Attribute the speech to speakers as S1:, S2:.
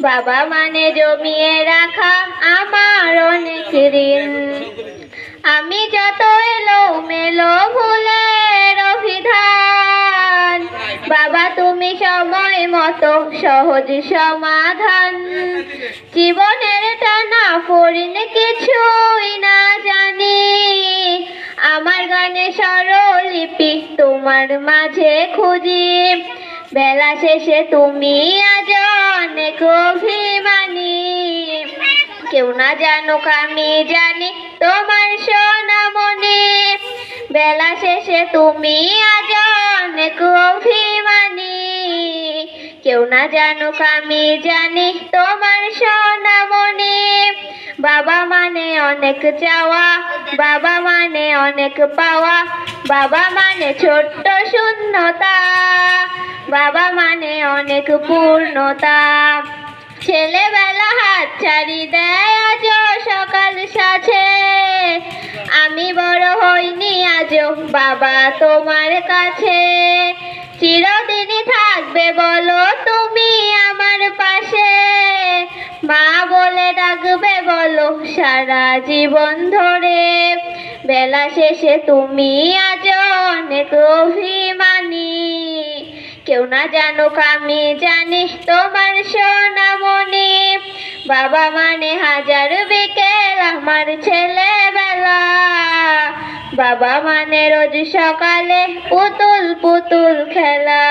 S1: বাবা মানে জমিয়ে রাখা আমার অনেক ঋণ। আমি যত এলো মেলো ভুলের অভিধান, বাবা তুমি সময় মতো সহজ সমাধান। জীবনের টানা ফরিন কিছুই না জানি। আমার গানে স্বরলিপি তোমার মাঝে খুঁজি। বেলা শেষে তুমি না জানুক, আমি জানি তোমার সোনামণি বেলা শেষে তুমি আজ অনেক অভিমানী। কেউ না জানুক, আমি জানি তোমার সোনামণি বাবা মানে অনেক চাওয়া, বাবা মানে অনেক পাওয়া। বাবা মানে ছোট্ট শূন্যতা, বাবা মানে অনেক পূর্ণতা। ছেলেবেলা হাত ছাড়ি দেয় বড় হইনি আজও। বাবা তোমার কাছে চিরদিনই থাকবে বলো তুমি আমার পাশে। মা বলে ডাকবে বলো সারা জীবন ধরে। বেলা শেষে তুমি আজ অনেক অভিমানী। কেউ না জানুক আমি জানি তোমার সোনামণি। বাবা মানে হাজার বিকেল আমার ছেলেবেলা বাবা মানে রোজ সকালে পুতুল পুতুল খেলা।